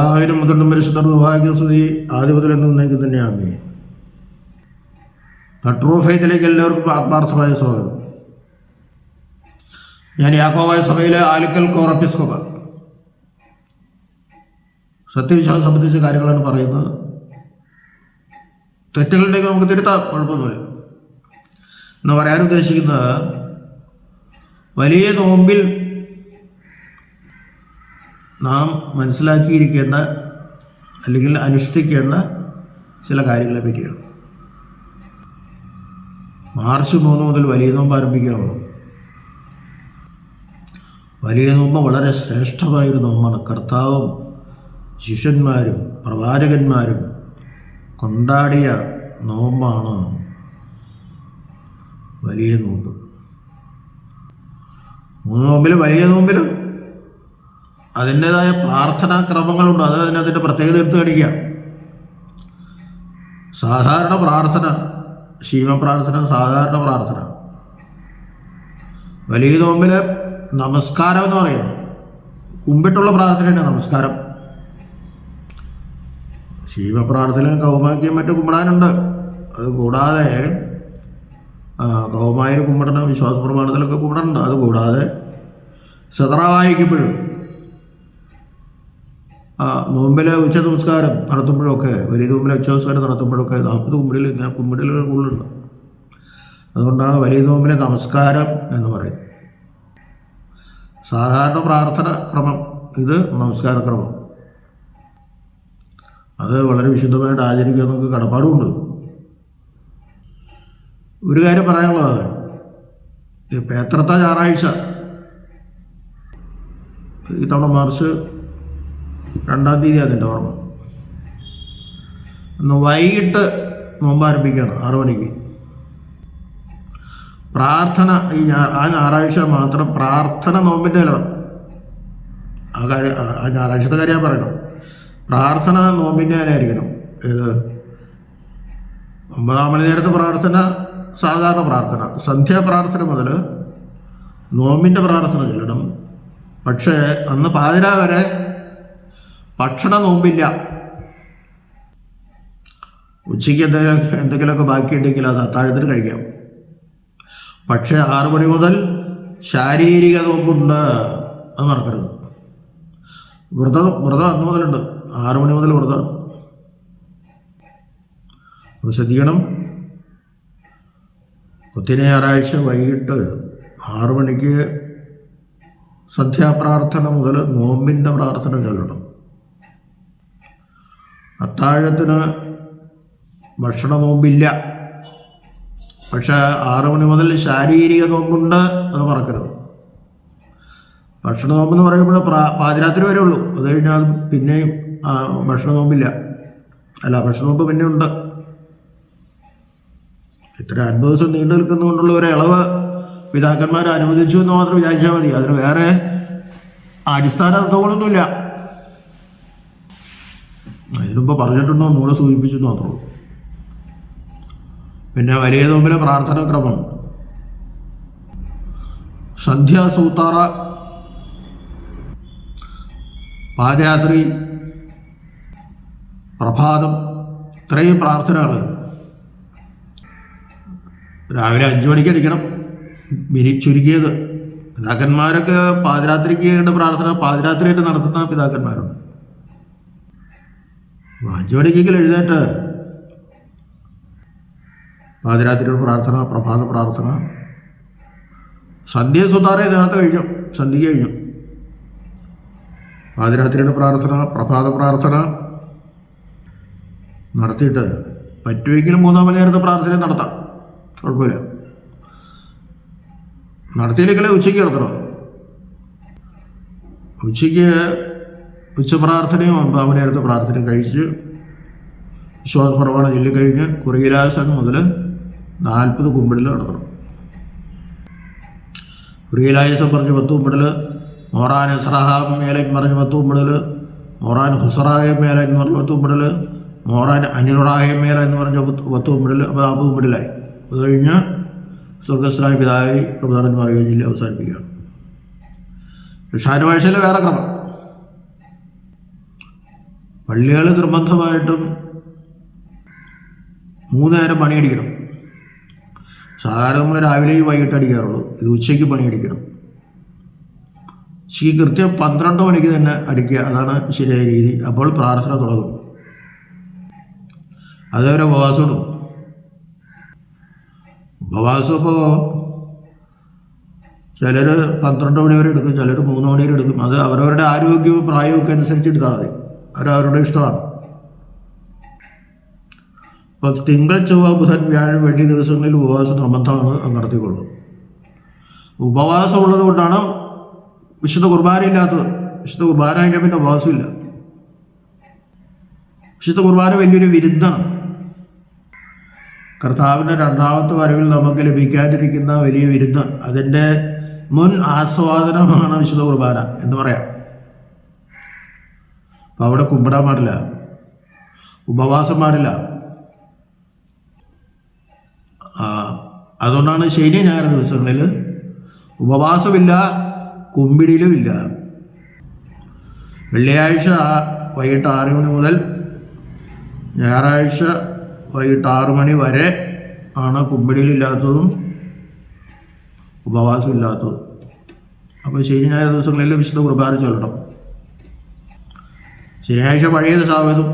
ആയിരം മുതലും പരിശുദ്ധ ഭാഗ്യസ്തുതി മുതൽ നിങ്ങൾക്ക് തന്നെയാമേ. ട്രൂ ഫൈത്തിലേക്ക് എല്ലാവർക്കും ആത്മാർത്ഥമായ സ്വാഗതം. ഞാൻ യാക്കോവായ സഭയിലെ ആലിക്കൽ കോറപ്പിസ്കോപ്പ. സത്യവിശ്വാസം സംബന്ധിച്ച കാര്യങ്ങളാണ് പറയുന്നത്. തെറ്റുകളുടെയൊക്കെ നമുക്ക് തിരുത്താം കുഴപ്പമൊന്നുമില്ല. എന്ന് പറയാൻ ഉദ്ദേശിക്കുന്നത് വലിയ നോമ്പിൽ നാം മനസ്സിലാക്കിയിരിക്കേണ്ട അല്ലെങ്കിൽ അനുഷ്ഠിക്കേണ്ട ചില കാര്യങ്ങളെ പറ്റിയാണ്. മാർച്ച് മൂന്ന് മുതൽ വലിയ നോമ്പ് ആരംഭിക്കാറുള്ളൂ. വലിയ നോമ്പ് വളരെ ശ്രേഷ്ഠമായൊരു നോമ്പാണ്. കർത്താവും ശിഷ്യന്മാരും പ്രവാചകന്മാരും കൊണ്ടാടിയ നോമ്പാണ് വലിയ നോമ്പ്. മൂന്ന് നോമ്പിലും വലിയ നോമ്പിലും അതിന്റെതായ പ്രാർത്ഥനാ ക്രമങ്ങളുണ്ട്. അത് അതിന് അതിന്റെ പ്രത്യേകത എടുത്തു കാണിക്കുക. സാധാരണ പ്രാർത്ഥന ശീമപ്രാർത്ഥന സാധാരണ പ്രാർത്ഥന. വലിയ നോമ്പിലെ നമസ്കാരം എന്ന് പറയുന്നത്. കുമ്പിട്ടുള്ള പ്രാർത്ഥനയാണ് നമസ്കാരം. ശീമപ്രാർത്ഥന കൗമാക്കിയും മറ്റും കുമ്പിടാനുണ്ട്. അത് കൂടാതെ കൗമായിൽ കുമ്പിടണം വിശ്വാസ പ്രമാണത്തിലൊക്കെ കുമ്പിടണം അത് കൂടാതെ സദറ വായിക്കുമ്പോഴും ആ നോമ്പിലെ ഉച്ച നമസ്കാരം നടത്തുമ്പോഴൊക്കെ വലിയ നോമ്പിലെ ഉച്ച നമസ്കാരം നടത്തുമ്പോഴൊക്കെ നാൽപ്പത് കുമ്പിടിൽ ഇങ്ങനെ കുമ്പിടലുകൾ കൂടുതലുണ്ട്. അതുകൊണ്ടാണ് വലിയ നോമ്പിലെ നമസ്കാരം എന്ന് പറയുന്നത്. സാധാരണ പ്രാർത്ഥന ക്രമം ഇത് നമസ്കാര ക്രമം. അത് വളരെ വിശുദ്ധമായിട്ട് ആചരിക്കുക നമുക്ക് കടപ്പാടുമുണ്ട് ഒരു കാര്യം പറയാനുള്ളത്. ഇപ്പം ഞായറാഴ്ച ഞായറാഴ്ച തവണ മാർച്ച് രണ്ടാം തീയതി അതിന്റെ ഓർമ്മ. ഒന്ന് വൈകിട്ട് നോമ്പ് ആരംഭിക്കുകയാണ് ആറു മണിക്ക്. പ്രാർത്ഥന ഈ ആ ഞായറാഴ്ച മാത്രം പ്രാർത്ഥന നോമ്പിന്റെ ഇലണം ആ കാര്യം ആ- ഞായറാഴ്ചത്തെ കാര്യം ഞാൻ പറയണം. പ്രാർത്ഥന നോമ്പിന്റെ ഇലയായിരിക്കണം ഏത്? ഒമ്പതാം മണി നേരത്തെ പ്രാർത്ഥന സാധാരണ പ്രാർത്ഥന. സന്ധ്യാപ്രാർത്ഥന മുതൽ നോമ്പിന്റെ പ്രാർത്ഥന ചെല്ലണം. പക്ഷേ അന്ന് പാതിര വരെ ഭക്ഷണ നോമ്പില്ല. ഉച്ചയ്ക്ക് എന്തെങ്കിലും എന്തെങ്കിലുമൊക്കെ ബാക്കിയുണ്ടെങ്കിൽ അത് അത്താഴത്തിന് കഴിക്കാം. പക്ഷേ ആറു മണി മുതൽ ശാരീരിക നോമ്പുണ്ട് അത് മറക്കരുത്. വ്രതം വ്രതം അന്ന് മുതലുണ്ട്. ആറു മണി മുതൽ വ്രതം. അപ്പോൾ ശ്രദ്ധിക്കണം. ഒത്തിരി ഞായറാഴ്ച വൈകിട്ട് ആറു മണിക്ക് സന്ധ്യാപ്രാർത്ഥന മുതൽ നോമ്പിന്റെ പ്രാർത്ഥന ചൊല്ലണം. അത്താഴത്തിന് ഭക്ഷണ നോമ്പില്ല. പക്ഷെ ആറു മണി മുതൽ ശാരീരിക നോമ്പുണ്ട് അത് മറക്കരുത്. ഭക്ഷണ നോമ്പെന്ന് പറയുമ്പോൾ പാതിരാത്രി വരെ ഉള്ളൂ. അത് കഴിഞ്ഞാൽ പിന്നെയും ഭക്ഷണ നോമ്പില്ല. അല്ല ഭക്ഷണ നോമ്പ് പിന്നെ ഉണ്ട്. ഇത്ര അൻപത് ദിവസം നീണ്ടു നിൽക്കുന്നതുകൊണ്ടുള്ള ഒരു ഇളവ് പിതാക്കന്മാർ അനുവദിച്ചു എന്ന് മാത്രം വിചാരിച്ചാൽ മതി. അതിന് വേറെ അടിസ്ഥാന അർത്ഥങ്ങളൊന്നുമില്ല ഇതിനുമ്പോൾ പറഞ്ഞിട്ടുണ്ടോ? മൂടെ സൂചിപ്പിച്ചു മാത്രമേ പിന്നെ വലിയ തോമ്പിലെ പ്രാർത്ഥനാക്രമം സന്ധ്യാസൂത്താറ പാതിരാത്രി പ്രഭാതം ഇത്രയും പ്രാർത്ഥനകൾ രാവിലെ അഞ്ചു മണിക്ക് അടിക്കണം മിനി ചുരുക്കിയത് പിതാക്കന്മാരൊക്കെ പാതിരാത്രിക്ക് പ്രാർത്ഥന പാതിരാത്രിയായിട്ട് നടത്തുന്ന പിതാക്കന്മാരുണ്ട്. മണിക്കെങ്കിലും എഴുന്നേറ്റ്. പാതിരാത്രിയുടെ പ്രാർത്ഥന പ്രഭാത പ്രാർത്ഥന. സന്ധ്യ സുതാറെ നേരത്തെ കഴിഞ്ഞു. സന്ധ്യ കഴിഞ്ഞു. പാതിരാത്രിയുടെ പ്രാർത്ഥന പ്രഭാത പ്രാർത്ഥന നടത്തിയിട്ട് പറ്റുമെങ്കിലും മൂന്നാം മണി നേരത്തെ പ്രാർത്ഥന നടത്താം. കുഴപ്പമില്ല. നടത്തിയില്ലെങ്കിലേ ഉച്ചയ്ക്ക് നടത്തണം. ഉച്ചയ്ക്ക് ഉച്ചപ്രാർത്ഥനയും ഒൻപതാം നേരത്തെ പ്രാർത്ഥന കഴിച്ച് വിശ്വാസ പ്രമാണം ചൊല്ലിക്കഴിഞ്ഞ് കുറിയിലാസൻ മുതൽ നാൽപ്പത് കുമ്പിടിൽ നടത്തണം. കുറിയിലായസം പറഞ്ഞ് പത്ത് കുമ്പിടൽ മോറാൻ ഇസ്രഹാം മേലൻ പറഞ്ഞ് പത്ത് കുമ്പിടൽ മോറാൻ ഹുസറായ മേലൻ എന്ന് പറഞ്ഞ് പത്ത് കുമ്പിടൽ മോറാൻ അനിറുറായ മേല എന്ന് പറഞ്ഞ പത്ത് കുമ്പിടൽ അപ്പോൾ നാൽപ്പത് കുമ്പിടലായി അത് കഴിഞ്ഞ് സ്വർഗസ്രായ പിതാവി പ്രധാനമന്ത്രി പറയുകയും ജില്ല അവസാനിപ്പിക്കുകയാണ്. ഷാനുഭാഷയിലെ വേറെ ക്രമം. പള്ളികൾ നിർബന്ധമായിട്ടും മൂന്ന് നേരം പണിയടിക്കണം. സാധാരണ നമ്മൾ രാവിലെയും വൈകിട്ട് അടിക്കാറുള്ളൂ. ഇത് ഉച്ചയ്ക്ക് പണിയടിക്കണം. ഉച്ചയ്ക്ക് കൃത്യം പന്ത്രണ്ട് മണിക്ക് തന്നെ അടിക്കുക. അതാണ് ശരിയായ രീതി. അപ്പോൾ പ്രാർത്ഥന തുടങ്ങും. അതേപോലെ ഉപവാസം ഇടും. ഉപവാസം ഇപ്പോൾ ചിലർ പന്ത്രണ്ട് മണി വരെ എടുക്കും. ചിലർ മൂന്ന് മണി വരെ എടുക്കും. അത് അവരവരുടെ ആരോഗ്യവും പ്രായവും ഒക്കെ അനുസരിച്ച് എടുത്താൽ അവരവരുടെ ഇഷ്ടമാണ്? അപ്പോൾ തിങ്കൾ ചൊവ്വ ബുധൻ വ്യാഴം വെള്ളി ദിവസങ്ങളിൽ ഉപവാസം നിർബന്ധമാണ് നടത്തിക്കൊള്ളു ഉപവാസം ഉള്ളത് കൊണ്ടാണ് വിശുദ്ധ കുർബാന ഇല്ലാത്തത്. വിശുദ്ധ കുർബാന ഇല്ല പിന്നെ ഉപവാസമില്ല. വിശുദ്ധ കുർബാന വലിയൊരു വിരുദ്ധാണ് കർത്താവിന്റെ രണ്ടാമത്തെ വരവിൽ നമുക്ക് ലഭിക്കാതിരിക്കുന്ന വലിയ വിരുദ്ധം അതിന്റെ മുൻ ആസ്വാദനമാണ് വിശുദ്ധ കുർബാന എന്ന് പറയാം. അപ്പം അവിടെ കുമ്പിടാൻ പാടില്ല. ഉപവാസം പാടില്ല. അതുകൊണ്ടാണ് ശനി ഞായർ ദിവസങ്ങളിൽ ഉപവാസമില്ല കുമ്പിടിയിലുമില്ല. വെള്ളിയാഴ്ച വൈകിട്ട് ആറ് മണി മുതൽ ഞായറാഴ്ച വൈകിട്ട് ആറ് മണി വരെ ആണ് കുമ്പിടിയിലില്ലാത്തതും ഉപവാസമില്ലാത്തതും. അപ്പോൾ ശനി ഞായർ ദിവസങ്ങളിൽ വിശുദ്ധ കുർബാന ചൊല്ലണം. ശനിയാഴ്ച പഴയ ശാപതും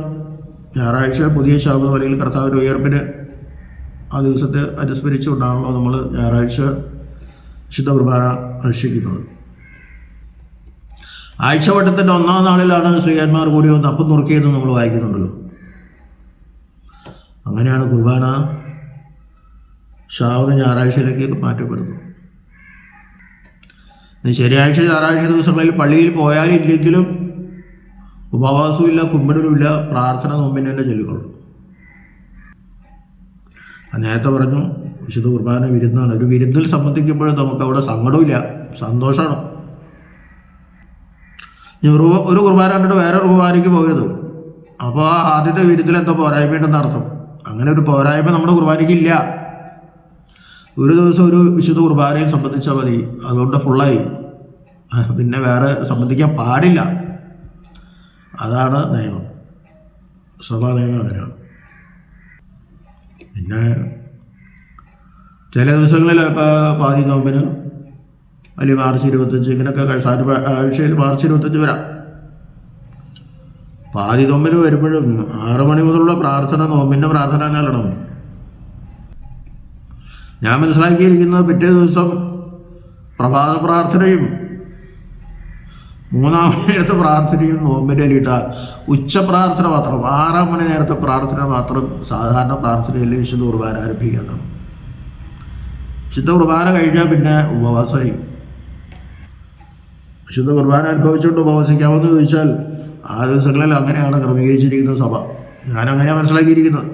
ഞായറാഴ്ച പുതിയ ശാപതും അല്ലെങ്കിൽ കർത്താവിന്റെ ഉയർപ്പിന് ആ ദിവസത്തെ അനുസ്മരിച്ചുകൊണ്ടാണല്ലോ നമ്മൾ ഞായറാഴ്ച വിശുദ്ധ കുർബാന അനുഷ്ഠിക്കുന്നത്. ആഴ്ചവട്ടത്തിന്റെ ഒന്നാം നാളിലാണ് ശ്രീയന്മാർ കൂടി വന്ന് അപ്പം നുറുക്കിയെന്ന് നമ്മൾ വായിക്കുന്നുണ്ടല്ലോ. അങ്ങനെയാണ് കുർബാന ശാവത ഞായറാഴ്ചയിലേക്ക് മാറ്റപ്പെടുന്നത്. ശനിയാഴ്ച ഞായറാഴ്ച ദിവസങ്ങളിൽ പള്ളിയിൽ പോയാലില്ലെങ്കിലും ഉപവാസമില്ല കുമ്പിടലുമില്ല പ്രാർത്ഥന നോമ്പിനെ തന്നെ ചൊല്ലിക്കൊള്ളു നേരത്തെ പറഞ്ഞു വിശുദ്ധ കുർബാന വിരുന്നാണ്. ഒരു വിരുന്നിൽ സംബന്ധിക്കുമ്പോഴും നമുക്ക് അവിടെ സങ്കടമില്ല സന്തോഷമാണ് ഒരു കുർബാന കണ്ടിട്ട് വേറെ കുർബാനയ്ക്ക് പോകരുത്. അപ്പോൾ ആ ആദ്യത്തെ വിരുന്നിൽ എന്തോ പോരായ്മയുണ്ടെന്ന് അർത്ഥം. അങ്ങനെ ഒരു പോരായ്മ നമ്മുടെ കുർബാനയ്ക്ക് ഇല്ല. ഒരു ദിവസം ഒരു വിശുദ്ധ കുർബാനയിൽ സംബന്ധിച്ചാൽ മതി. അതുകൊണ്ട് ഫുള്ളായി പിന്നെ വേറെ സംബന്ധിക്കാൻ പാടില്ല. അതാണ് നിയമം. സഭാ നിയമം അങ്ങനെയാണ്. പിന്നെ ചില ദിവസങ്ങളിൽ ഇപ്പോൾ പാതി നോമ്പിന് അല്ലെങ്കിൽ മാർച്ച് ഇരുപത്തഞ്ച് ഇങ്ങനെയൊക്കെ ആഴ്ചയിൽ മാർച്ച് ഇരുപത്തഞ്ച് വരാം. പാതി നോമ്പിന് വരുമ്പോഴും ആറ് മണി മുതലുള്ള പ്രാർത്ഥന നോമ്പിന്റെ പ്രാർത്ഥന തന്നെയല്ലണം ഞാൻ മനസ്സിലാക്കിയിരിക്കുന്നത് പിറ്റേ ദിവസം പ്രഭാത പ്രാർത്ഥനയും മൂന്നാം നേരത്തെ പ്രാർത്ഥനയും നോമ്പിന്റെ അല്ലിട്ട ഉച്ച പ്രാർത്ഥന മാത്രം ആറാം മണി നേരത്തെ പ്രാർത്ഥന മാത്രം സാധാരണ പ്രാർത്ഥനയിൽ വിശുദ്ധ കുർബാന ആരംഭിക്കുന്നതാണ് വിശുദ്ധ കുർബാന കഴിഞ്ഞാൽ പിന്നെ ഉപവാസമായി വിശുദ്ധ കുർബാന അനുഭവിച്ചുകൊണ്ട് ഉപവസിക്കാമെന്ന് ചോദിച്ചാൽ ആ ദിവസങ്ങളിൽ അങ്ങനെയാണ് ക്രമീകരിച്ചിരിക്കുന്നത് സഭ. ഞാൻ അങ്ങനെയാണ് മനസ്സിലാക്കിയിരിക്കുന്നത്.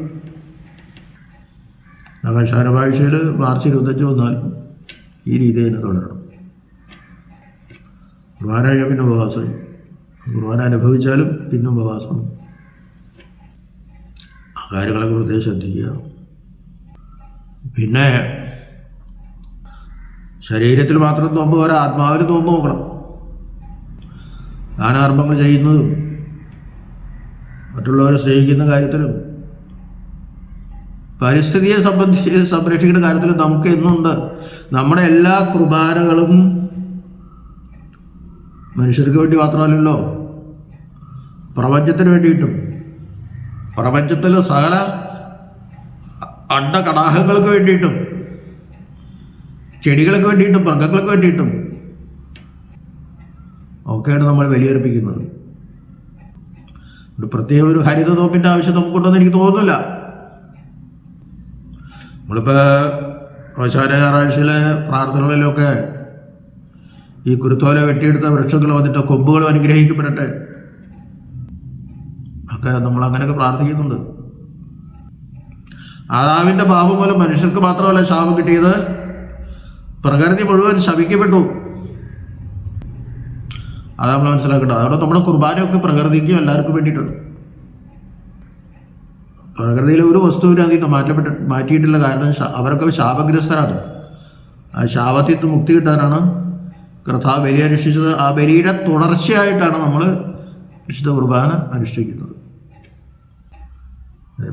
ആകാശാന ഭാഷയിൽ മാർച്ച് ഇരുപത്തഞ്ച് വന്നാൽ ഈ രീതി തന്നെ തുടരണം. കഴിഞ്ഞാൽ പിന്നെ ഉപവാസമായി കുർബാന അനുഭവിച്ചാലും പിന്നെ ഉപവാസം. ആ കാര്യങ്ങളൊക്കെ പ്രത്യേകം ശ്രദ്ധിക്കുക. പിന്നെ ശരീരത്തിൽ മാത്രം നോമ്പ് പോരാ ആത്മാവിൽ നോമ്പ് നോക്കണം. ദാനകർമ്മങ്ങൾ ചെയ്യുന്നതും മറ്റുള്ളവരെ സ്നേഹിക്കുന്ന കാര്യത്തിലും പരിസ്ഥിതിയെ സംബന്ധിച്ച് സംരക്ഷിക്കുന്ന കാര്യത്തിൽ നമുക്ക് എന്നുണ്ട്. നമ്മുടെ എല്ലാ കുർബാനകളും മനുഷ്യർക്ക് വേണ്ടി മാത്രമല്ലല്ലോ. പ്രപഞ്ചത്തിന് വേണ്ടിയിട്ടും. പ്രപഞ്ചത്തിലെ സകല അണ്ടകടാഹങ്ങൾക്ക് വേണ്ടിയിട്ടും. ചെടികൾക്ക് വേണ്ടിയിട്ടും മൃഗങ്ങൾക്ക് വേണ്ടിയിട്ടും. ഒക്കെയാണ് നമ്മൾ വലിയർപ്പിക്കുന്നത് ഒരു പ്രത്യേക ഒരു ഹരിത തോപ്പിന്റെ ആവശ്യം നമുക്കുണ്ടെന്ന് എനിക്ക് തോന്നുന്നില്ല. നമ്മളിപ്പോൾ അവസാന ഞായറാഴ്ചയിലെ പ്രാർത്ഥനകളിലൊക്കെ ഈ കുരുത്തോല വെട്ടിയെടുത്ത വൃക്ഷങ്ങൾ വന്നിട്ട് കൊമ്പുകളും അനുഗ്രഹിക്കപ്പെടട്ടെ. ഒക്കെ നമ്മൾ അങ്ങനെയൊക്കെ പ്രാർത്ഥിക്കുന്നുണ്ട്. ആദാവിന്റെ പാപം മൂലം മനുഷ്യർക്ക് മാത്രമല്ല ശാപം കിട്ടിയത്. പ്രകൃതി മുഴുവൻ ശപിക്കപ്പെട്ടു. അത് നമ്മൾ മനസ്സിലാക്കേണ്ടത്. അതുകൊണ്ട് നമ്മുടെ കുർബാനയൊക്കെ പ്രകൃതിക്കും എല്ലാവർക്കും വേണ്ടിയിട്ടുണ്ട്. പ്രകൃതിയിലെ ഒരു വസ്തുവിനെ അതിൽ നിന്ന് മാറ്റപ്പെട്ട് മാറ്റിയിട്ടില്ല. കാരണം അവരൊക്കെ ശാപഗ്രസ്തരാണ്. ആ ശാപത്തിൽ നിന്ന് മുക്തി കിട്ടാനാണ് കർത്താവ് ബലി അനുഷ്ഠിച്ചത് ആ ബലിയുടെ തുടർച്ചയായിട്ടാണ് നമ്മൾ വിശുദ്ധ കുർബാന അനുഷ്ഠിക്കുന്നത്.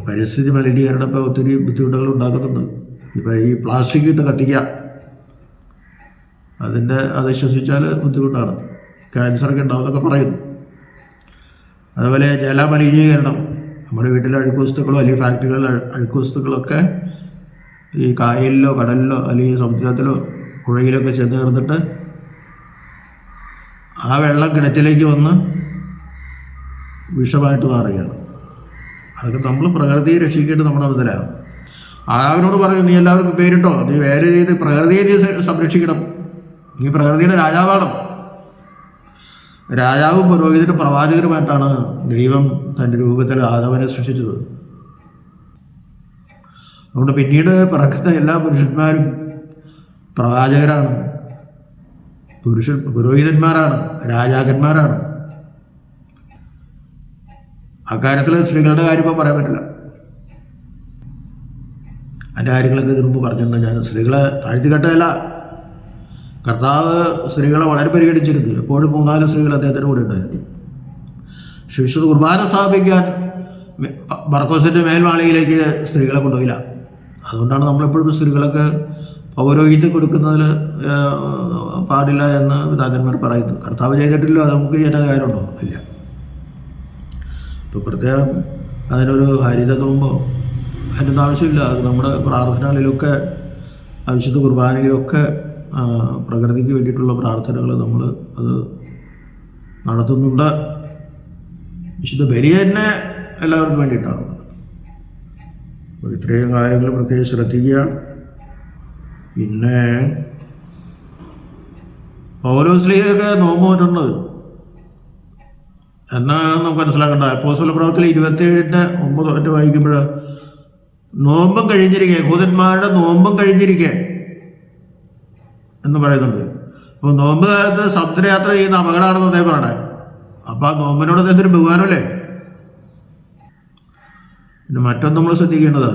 പരിസ്ഥിതി മലിനീകരണം ഇപ്പോൾ ഒത്തിരി ബുദ്ധിമുട്ടുകൾ ഉണ്ടാക്കുന്നുണ്ട്. ഇപ്പോൾ ഈ പ്ലാസ്റ്റിക് ഇട്ട് കത്തിക്കുക. അതിന്റെ അത് ശ്വസിച്ചാൽ ബുദ്ധിമുട്ടാണ്. ക്യാൻസറൊക്കെ ഉണ്ടാവുമെന്നൊക്കെ പറയുന്നു. അതുപോലെ ജലമലിനീകരണം നമ്മുടെ വീട്ടിലെ അഴുക്ക് വസ്തുക്കളോ അല്ലെങ്കിൽ ഫാക്ടറികളിലെ അഴു- അഴുക്ക് വസ്തുക്കളൊക്കെ ഈ കായലിലോ കടലിലോ അല്ലെങ്കിൽ സമുദ്രത്തിലോ പുഴയിലൊക്കെ ചെന്ന് ചേർന്നിട്ട് ആ വെള്ളം കിണറ്റിലേക്ക് വന്ന് വിഷമായിട്ട് മാറുകയാണ്. അതൊക്കെ നമ്മൾ പ്രകൃതിയെ രക്ഷിക്കേണ്ടത് നമ്മുടെ മുതലാകും ആവിനോട് പറയും നീ എല്ലാവർക്കും പേരിട്ടോ? നീ വേറെ ചെയ്ത് പ്രകൃതിയെ നീ സംരക്ഷിക്കണം. നീ പ്രകൃതിയുടെ രാജാവാണ് രാജാവും പുരോഹിതനും പ്രവാചകരുമായിട്ടാണ് ദൈവം തന്റെ രൂപത്തിൽ ആദവനെ സൃഷ്ടിച്ചത്. അതുകൊണ്ട് പിന്നീട് പിറക്കുന്ന എല്ലാ പുരുഷന്മാരും പ്രവാചകരാണ്. പുരുഷ പുരോഹിതന്മാരാണ് രാജാക്കന്മാരാണ്. അക്കാര്യത്തിൽ സ്ത്രീകളുടെ കാര്യം ഇപ്പോൾ പറയാൻ പറ്റില്ല. അതിന്റെ കാര്യങ്ങളൊക്കെ ഇതിനു മുമ്പ് പറഞ്ഞിട്ടുണ്ട്. ഞാൻ സ്ത്രീകളെ താഴ്ത്തിക്കെട്ടതല്ല. കർത്താവ് സ്ത്രീകളെ വളരെ പരിഗണിച്ചിരുന്നു. എപ്പോഴും മൂന്നാൽ സ്ത്രീകൾ അദ്ദേഹത്തിന്റെ കൂടെ ഉണ്ടായിരുന്നു. ശിശു കുർബാന സ്ഥാപിക്കാൻ ബർക്കോസിന്റെ മേൽമാളികയിലേക്ക് സ്ത്രീകളെ കൊണ്ടുപോയില്ല. അതുകൊണ്ടാണ് നമ്മളെപ്പോഴും സ്ത്രീകളൊക്കെ പൗരോഹിത്യം കൊടുക്കുന്നതിൽ പാടില്ല എന്ന് പിതാക്കന്മാർ പറയുന്നു. കർത്താവ് ചെയ്തിട്ടില്ലോ അത് നമുക്ക് ചെയ്യുന്ന കാര്യമുണ്ടോ? ഇല്ല. ഇപ്പോൾ പ്രത്യേകം അതിനൊരു ഹരിത തോന്നുമ്പോൾ അതിന്റെ ആവശ്യമില്ല. അത് നമ്മുടെ പ്രാർത്ഥനകളിലൊക്കെ വിശുദ്ധ കുർബാനയിലൊക്കെ പ്രകൃതിക്ക് വേണ്ടിയിട്ടുള്ള പ്രാർത്ഥനകൾ നമ്മൾ അത് നടത്തുന്നുണ്ട്. വിശുദ്ധ ബലി തന്നെ എല്ലാവർക്കും വേണ്ടിയിട്ടാണ് അപ്പോൾ ഇത്രയും കാര്യങ്ങൾ പ്രത്യേകം ശ്രദ്ധിക്കുക. പിന്നെ പൗലോസ്ലിയൊക്കെ നോമ്പോറ്റുണ്ട് എന്നാ നമുക്ക് മനസ്സിലാക്കണ്ട അപ്പോസ്തല പ്രവർത്തനം ഇരുപത്തിയേഴിന്റെ ഒമ്പത് ഒറ്റ വായിക്കുമ്പോൾ നോമ്പും കഴിഞ്ഞിരിക്കെ യഹൂദന്മാരുടെ നോമ്പും കഴിഞ്ഞിരിക്കെ എന്ന് പറയുന്നുണ്ട്. അപ്പോൾ നോമ്പ് കാലത്ത് സമുദ്രയാത്ര ചെയ്യുന്ന അപകടമാണെന്ന് അദ്ദേഹം പറയണേ. അപ്പോൾ ആ നോമ്പിനോട് അദ്ദേഹത്തിന് ബഹുമാനമല്ലേ? പിന്നെ മറ്റൊന്ന് നമ്മൾ ശ്രദ്ധിക്കേണ്ടത്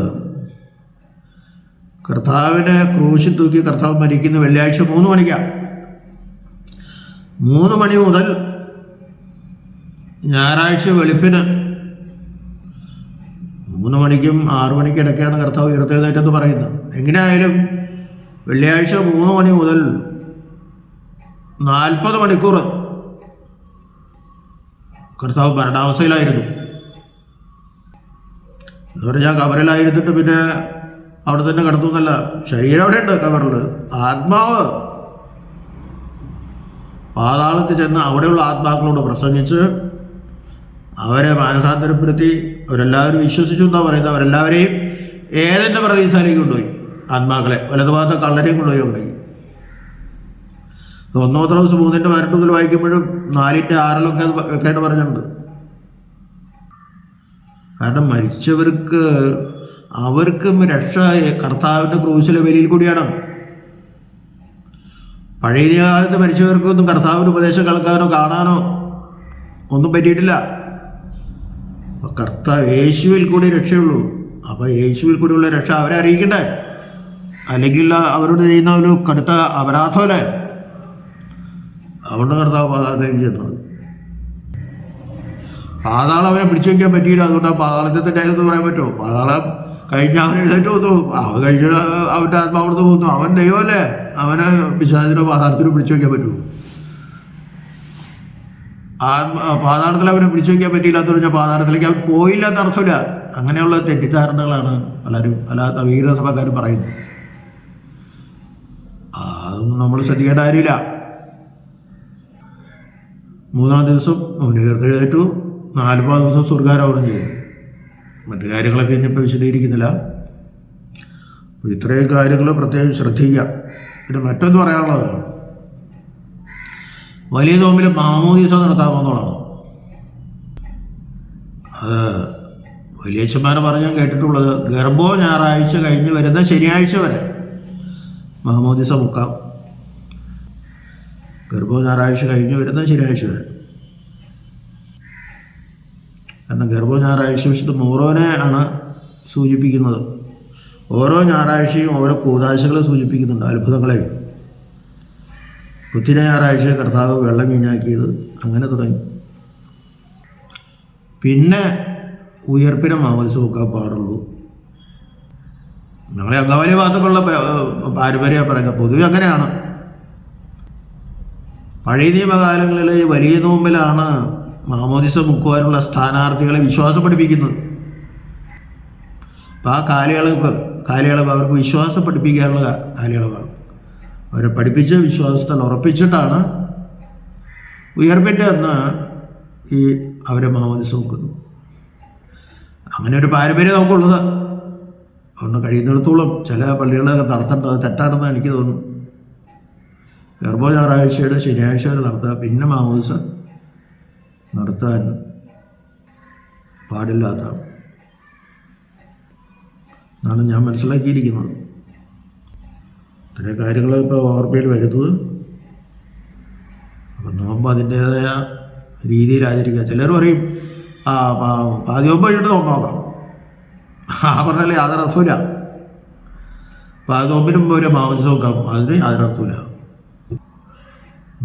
കർത്താവിനെ ക്രൂശി തൂക്കി കർത്താവ് മരിക്കുന്ന വെള്ളിയാഴ്ച മൂന്ന് മണിക്കാണ് മൂന്ന് മണി മുതൽ ഞായറാഴ്ച വെളുപ്പിന് മൂന്ന് മണിക്കും ആറു മണിക്കും ഇടയ്ക്കാണ് കർത്താവ് ഉയർത്തെഴുന്നേറ്റെന്ന് പറയുന്നത്. എങ്ങനെയായാലും വെള്ളിയാഴ്ച മൂന്ന് മണി മുതൽ നാൽപ്പത് മണിക്കൂർ കർത്താവ് ഭരണാവസ്ഥയിലായിരുന്നു. എന്ന് പറഞ്ഞാൽ കബറിലായിരുന്നിട്ട് പിന്നെ അവിടെ തന്നെ കിടന്നു എന്നല്ല ശരീരം അവിടെ ഉണ്ട് കബറിൽ ആത്മാവ്. പാതാളത്തിൽ ചെന്ന് അവിടെയുള്ള ആത്മാക്കളോട് പ്രസംഗിച്ച് അവരെ മാനസാന്തരപ്പെടുത്തി അവരെല്ലാവരും വിശ്വസിച്ചു എന്നാ പറയുന്നത്. അവരെല്ലാവരെയും ഏതെന്റെ പ്രതീക്ഷയിലേക്ക് കൊണ്ടുപോയി. ആത്മാക്കളെ വലതുഭാഗത്തെ കള്ളരെയും കൊണ്ടുപോയി കൊണ്ടുപോയി ഒന്നാമത്തെ ദിവസം മൂന്നിന്റെ പതിനെട്ട് മുതൽ വായിക്കുമ്പോഴും നാലിന്റെ ആറിലൊക്കെ അത് വെക്കേണ്ട പറഞ്ഞിട്ടുണ്ട്. കാരണം മരിച്ചവർക്ക് അവർക്കും രക്ഷ കർത്താവിന്റെ ക്രൂശിലെ വെളിയിൽ കൂടിയാണ്. പഴയ കാലത്ത് മരിച്ചവർക്കൊന്നും കർത്താവിന്റെ ഉപദേശം കേൾക്കാനോ കാണാനോ ഒന്നും പറ്റിയിട്ടില്ല. അപ്പം കർത്താവ് യേശുവിൽ കൂടി രക്ഷയുള്ളൂ. അപ്പോൾ യേശുവിൽ കൂടിയുള്ള രക്ഷ അവരെ അറിയിക്കണ്ടേ? അല്ലെങ്കിൽ അവരോട് ചെയ്യുന്ന ഒരു കടുത്ത അപരാധമല്ലേ? അവരുടെ കർത്താവ് പാതാളത്തിലേക്ക് ചെന്നത് പാതാളം അവരെ പിടിച്ചു വയ്ക്കാൻ പറ്റിയില്ല. അതുകൊണ്ട് ആ പാതാളത്തിന്റെ തന്നെ ആയിരുന്നു പറയാൻ പറ്റുമോ? പാതാളം കഴിഞ്ഞ അവൻ എഴുന്നേറ്റ് വന്നു. അവൻ കഴിഞ്ഞ അവന്റെ ആത്മാവിടുന്ന് പോന്നു. അവൻ ദൈവമല്ലേ? അവനെ പിശാചിനോ പാതാളത്തിനോ പിടിച്ചു വയ്ക്കാൻ പറ്റൂ. ആത്മ പാതാളത്തിൽ അവനെ പിടിച്ചു വയ്ക്കാൻ പറ്റിയില്ലാത്ത പറഞ്ഞാൽ പാതാളത്തിലേക്ക് അവൻ പോയില്ല എന്ന് അർത്ഥമില്ല. അങ്ങനെയുള്ള തെറ്റിദ്ധാരണകളാണ് പലരും പല വീരസഭക്കാരും സഭക്കാരും പറയുന്നത്. അതൊന്നും നമ്മൾ ശ്രദ്ധിക്കേണ്ട കാര്യമില്ല. മൂന്നാം ദിവസം അവന് ഉയർത്തെഴുന്നേറ്റു നാൽപ്പതാം ദിവസം സ്വർഗാരോഹണം ചെയ്തു. മറ്റു കാര്യങ്ങളൊക്കെ ഇനിയിപ്പോൾ വിശദീകരിക്കുന്നില്ല. അപ്പോൾ ഇത്രയും കാര്യങ്ങൾ പ്രത്യേകം ശ്രദ്ധിക്കുക. പിന്നെ മറ്റൊന്ന് പറയാനുള്ളത് വലിയ തോമ്പിൽ മാമോദീസ നടത്താമെന്നുള്ളതാണ് അത് വലിയച്ഛന്മാരെ പറഞ്ഞാൽ കേട്ടിട്ടുള്ളത് ഗർഭോ ഞായറാഴ്ച കഴിഞ്ഞ് വരുന്ന ശനിയാഴ്ച വരെ മാമോദീസ മുക്കാം. ഗർഭോ ഞായറാഴ്ച കഴിഞ്ഞ് വരുന്ന ശനിയാഴ്ച വരെ. കാരണം ഗർഭം ഞായറാഴ്ച വിശുദ്ധ മോറോനെ ആണ് സൂചിപ്പിക്കുന്നത്. ഓരോ ഞായറാഴ്ചയും ഓരോ കൂതാശകളെ സൂചിപ്പിക്കുന്നുണ്ട് അത്ഭുതങ്ങളെ. കുത്തിന ഞായറാഴ്ച കർത്താവ് വെള്ളം വീഞ്ഞാക്കിയത് അങ്ങനെ തുടങ്ങി. പിന്നെ ഉയർപ്പിനെ മാമോദിസ വെക്കാൻ പാടുള്ളൂ. ഞങ്ങളെ അങ്കമാലി ഭാഗത്തുള്ള പാരമ്പര്യം പറയുന്നത് പൊതുവെ അങ്ങനെയാണ്. പഴയ നിയമകാലങ്ങളിൽ വലിയ നോമ്പിലാണ് മാമോദിസ മുക്കുവാനുള്ള സ്ഥാനാർത്ഥികളെ വിശ്വാസം പഠിപ്പിക്കുന്നത് അപ്പം ആ കാലയളവ് കാലയളവ് അവർക്ക് വിശ്വാസം പഠിപ്പിക്കാനുള്ള കാലയളവാണ്. അവരെ പഠിപ്പിച്ച് വിശ്വാസത്തിൽ ഉറപ്പിച്ചിട്ടാണ് ഉയർപ്പിന്റെ അന്ന് ഈ അവരെ മാമോദിസ മുക്കുന്നു. അങ്ങനെ ഒരു പാരമ്പര്യം നമുക്കുള്ളത്. അതുകൊണ്ട് കഴിയുന്നിടത്തോളം ചില പള്ളികളൊക്കെ നടത്തേണ്ടത് തെറ്റാണെന്ന് എനിക്ക് തോന്നുന്നു ഗർഭോ ഞായറാഴ്ചയുടെ ശനിയാഴ്ച വരെ നടത്തുക പിന്നെ മാമോദിസ നടത്താൻ പാടില്ലാത്തതാണ് എന്നാണ് ഞാൻ മനസ്സിലാക്കിയിരിക്കുന്നത്. ഇത്രയും കാര്യങ്ങൾ ഇപ്പോൾ ഓർമ്മയിൽ വരുന്നത്. അപ്പം നോമ്പ് അതിന്റേതായ രീതിയിൽ ആചരിക്കുക. ചിലർ പറയും ആ പാതി നോമ്പ് കഴിഞ്ഞിട്ട് നോമ്പ് നോക്കാം ആ പറഞ്ഞാലേ അതിനർത്ഥമില്ല പാതി നോമ്പിനും ഒരു മാംസം നോക്കാം. അതിന് അതിനർത്ഥമില്ല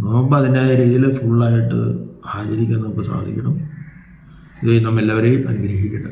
നോമ്പ് അതിന്റെതായ രീതിയിൽ ഫുള്ളായിട്ട് ആചരിക്കാൻ നമുക്ക് സാധിക്കണം. ഇത് നമ്മെല്ലാവരെയും അനുഗ്രഹിക്കട്ടെ.